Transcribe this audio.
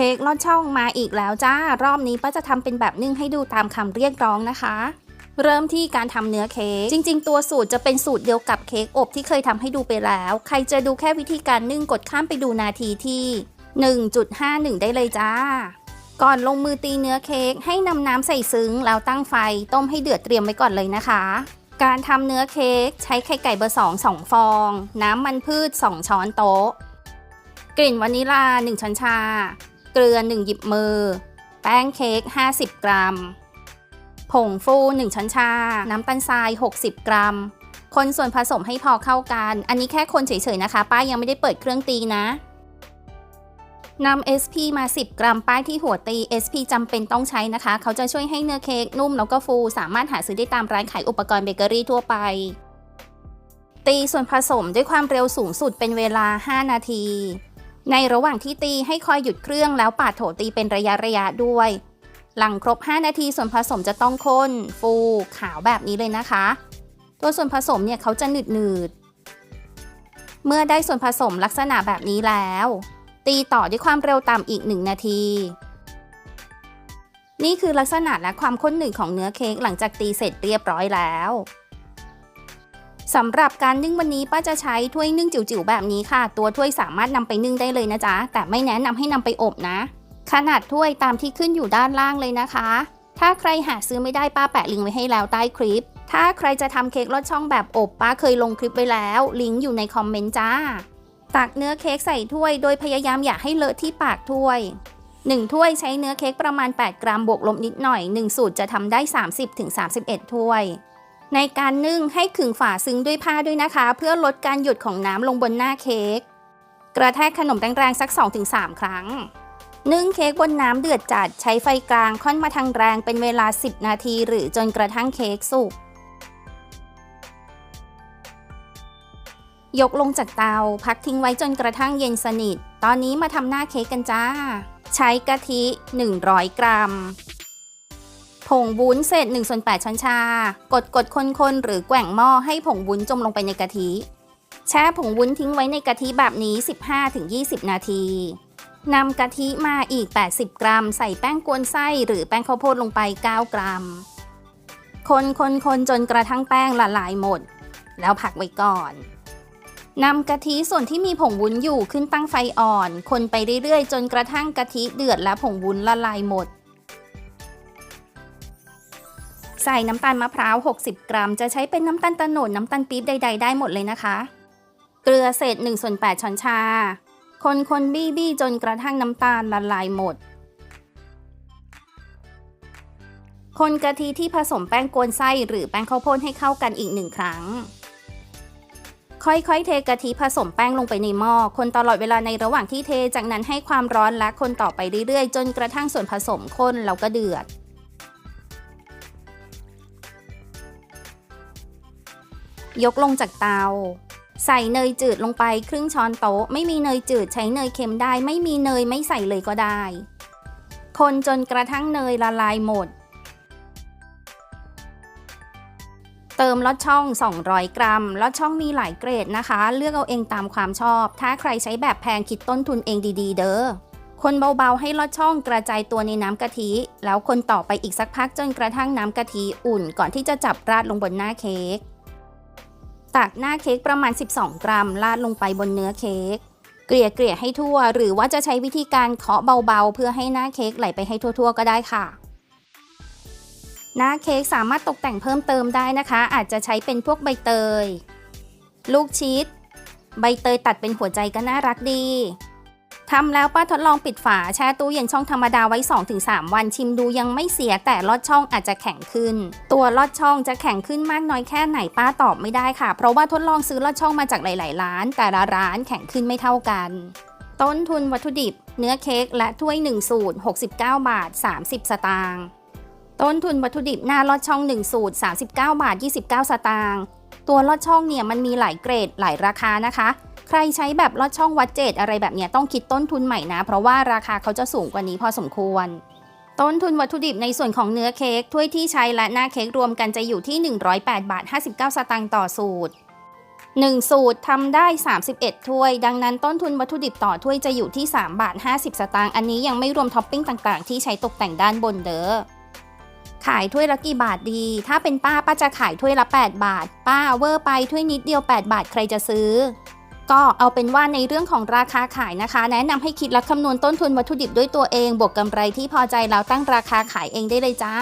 ค้กลอดช่องมาอีกแล้วจ้า รอบนี้ป้าจะทำเป็นแบบนึ่งให้ดูตามคำเรียกร้องนะคะ เริ่มที่การทำเนื้อเค้กจริง ๆ ตัวสูตรจะเป็นสูตรเดียวกับเค้กอบที่เคยทำให้ดูไปแล้ว ใครจะดูแค่วิธีการนึ่งกดข้ามไปดูนาทีที่ 1.51 ได้เลยจ้า ก่อนลงมือตีเนื้อเค้กให้นำน้ำใส่ซึ้งแล้วตั้งไฟต้มให้เดือดเตรียมไว้ก่อนเลยนะคะ การทำเนื้อเค้กใช้ไข่ไก่เบอร์สองสองฟอง น้ำมันพืช 2 ช้อนโต๊ะ กลิ่นวานิลา 1 ช้อนชา เกลือ 1 หยิบมือ แป้งเค้ก 50 กรัม ผงฟู 1 ช้อนชา น้ำตาลทราย 60 กรัม คนส่วนผสมให้พอเข้ากัน อันนี้แค่คนเฉยๆนะคะ ป้ายังไม่ได้เปิดเครื่องตีนะนำ SP มา 10 กรัมป้ายที่หัวตี SP จำเป็นต้องใช้นะคะ เขาจะช่วยให้เนื้อเค้กนุ่มแล้วก็ฟู สามารถหาซื้อได้ตามร้านขายอุปกรณ์เบเกอรี่ทั่วไป ตีส่วนผสมด้วยความเร็วสูงสุดเป็นเวลา 5 นาที ในระหว่างที่ตีให้คอยหยุดเครื่องแล้วปาดโถตีเป็นระยะระยะด้วย หลังครบ 5 นาทีส่วนผสมจะต้องข้น ฟูขาวแบบนี้เลยนะคะ ตัวส่วนผสมเนี่ยเขาจะหนืดหนืดเมื่อได้ส่วนผสมลักษณะแบบนี้แล้ว ตีต่อด้วยความเร็วต่ำอีก 1 นาที นี่คือลักษณะและความข้นหนืดของเนื้อเค้กหลังจากตีเสร็จเรียบร้อยแล้ว สำหรับการนึ่งวันนี้ป้าจะใช้ถ้วยนึ่งจิ๋วๆแบบนี้ค่ะ ตัวถ้วยสามารถนำไปนึ่งได้เลยนะจ๊ะ แต่ไม่แนะนำให้นำไปอบนะ ขนาดถ้วยตามที่ขึ้นอยู่ด้านล่างเลยนะคะ ถ้าใครหาซื้อไม่ได้ป้าแปะลิงก์ไว้ให้แล้วใต้คลิป ถ้าใครจะทำเค้กลอดช่องแบบอบป้าเคยลงคลิปไว้แล้ว ลิงก์อยู่ในคอมเมนต์จ้า ตักเนื้อเค้กใส่ถ้วย โดยพยายามอย่าให้เลอะที่ปากถ้วย 1 ถ้วยใช้เนื้อเค้กประมาณ 8 กรัมบวกลบนิดหน่อย 1 สูตรจะทำได้ 30-31 ถ้วย ในการนึ่งให้ขึงฝาซึ้งด้วยผ้าด้วยนะคะ เพื่อลดการหยดของน้ำลงบนหน้าเค้กกระแทกขนมแรงๆสัก 2-3 ครั้ง นึ่งเค้กบนน้ำเดือดจัดใช้ไฟกลางค่อนมาทางแรงเป็นเวลา 10 นาที หรือจนกระทั่งเค้กสุกยกลงจากเตาพักทิ้งไว้จนกระทั่งเย็นสนิท ตอนนี้มาทำหน้าเค้กกันจ้า ใช้กะทิ 100 กรัม ผงวุ้นเศษ1ส่วน8ช้อนชา กดกดคนๆหรือแกว่งหม้อให้ผงวุ้นจมลงไปในกะทิแช่ผงวุ้นทิ้งไว้ในกะทิแบบนี้ 15-20 นาทีนำกะทิมาอีก 80 กรัม ใส่แป้งกวนไส้หรือแป้งข้าวโพดลงไป 9 กรัม คนคนคนจนกระทั่งแป้งละลายหมด แล้วผักไว้ก่อนนำกะทิส่วนที่มีผงวุ้นอยู่ขึ้นตั้งไฟอ่อน คนไปเรื่อยๆ จนกระทั่งกะทิเดือดและผงวุ้นละลายหมด ใส่น้ำตาลมะพร้าว 60 กรัม จะใช้เป็นน้ำตาลตะโนดน้ำตาลปี๊บใดๆ ได้หมดเลยนะคะ เกลือเศษ1ส่วน8ช้อนชา คนคนบี้บี้จนกระทั่งน้ำตาลละลายหมด คนกะทิที่ผสมแป้งกวนไส้หรือแป้งข้าวโพดให้เข้ากันอีกหนึ่งครั้ง ค่อยๆ เทกะทิผสมแป้งลงไปในหม้อ คนตลอดเวลาในระหว่างที่เท จากนั้นให้ความร้อนและคนต่อไปเรื่อยๆ จนกระทั่งส่วนผสมข้นแล้วก็เดือด ยกลงจากเตา ใส่เนยจืดลงไปครึ่งช้อนโต๊ะ ไม่มีเนยจืดใช้เนยเค็มได้ ไม่มีเนยไม่ใส่เลยก็ได้ คนจนกระทั่งเนยละลายหมด เติมลอดช่อง 200 กรัมลอดช่องมีหลายเกรดนะคะ เลือกเอาเองตามความชอบ ถ้าใครใช้แบบแพงคิดต้นทุนเองดีๆ เด้อคนเบาๆให้ลอดช่องกระจายตัวในน้ำกะทิ แล้วคนต่อไปอีกสักพักจนกระทั่งน้ำกะทิอุ่นก่อนที่จะจับราดลงบนหน้าเค้ก ตักหน้าเค้กประมาณ 12 กรัมราดลงไปบนเนื้อเค้กเกลี่ยเกลี่ยให้ทั่ว หรือว่าจะใช้วิธีการเคาะเบาๆ เพื่อให้หน้าเค้กไหลไปให้ทั่วๆ ก็ได้ค่ะ หน้าเค้กสามารถตกแต่งเพิ่มเติมได้นะคะ อาจจะใช้เป็นพวกใบเตย ลูกชีสใบเตยตัดเป็นหัวใจก็น่ารักดี ทำแล้วป้าทดลองปิดฝาแช่ตู้เย็นช่องธรรมดาไว้ 2-3 วันชิมดูยังไม่เสียแต่ลอดช่องอาจจะแข็งขึ้น ตัวลอดช่องจะแข็งขึ้นมากน้อยแค่ไหนป้าตอบไม่ได้ค่ะ เพราะว่าทดลองซื้อลอดช่องมาจากหลาย ๆ ร้าน แต่ละร้านแข็งขึ้นไม่เท่ากันต้นทุนวัตถุดิบ เนื้อเค้กและถ้วย1สูตร69 บาท 30 สตางค์ต้นทุนวัตถุดิบหน้าลอดช่อง1สูตร39 บาท 29 สตางค์ตัวลอดช่องเนี่ยมันมีหลายเกรดหลายราคานะคะ ใครใช้แบบลอดช่องวัดเจดอะไรแบบนี้ต้องคิดต้นทุนใหม่นะ เพราะว่าราคาเขาจะสูงกว่านี้พอสมควร ต้นทุนวัตถุดิบในส่วนของเนื้อเค้กถ้วยที่ใช้และหน้าเค้กรวมกันจะอยู่ที่ 108บาท59 สตางค์ต่อสูตร 1 สูตรทำได้ 31 ถ้วย ดังนั้นต้นทุนวัตถุดิบต่อถ้วยจะอยู่ที่3บาท50 สตางค์อันนี้ยังไม่รวมท็อปปิ้งต่างๆ ที่ใช้ตกแต่งด้านบนเด้อขายถ้วยละกี่บาทดี ถ้าเป็นป้าป้าจะขายถ้วยละ 8 บาท ป้าเวอร์ไปถ้วยนิดเดียว 8 บาทใครจะซื้อ ก็เอาเป็นว่าในเรื่องของราคาขายนะคะ แนะนำให้คิดและคำนวณต้นทุนวัตถุดิบด้วยตัวเอง บวกกำไรที่พอใจแล้วตั้งราคาขายเองได้เลยจ้า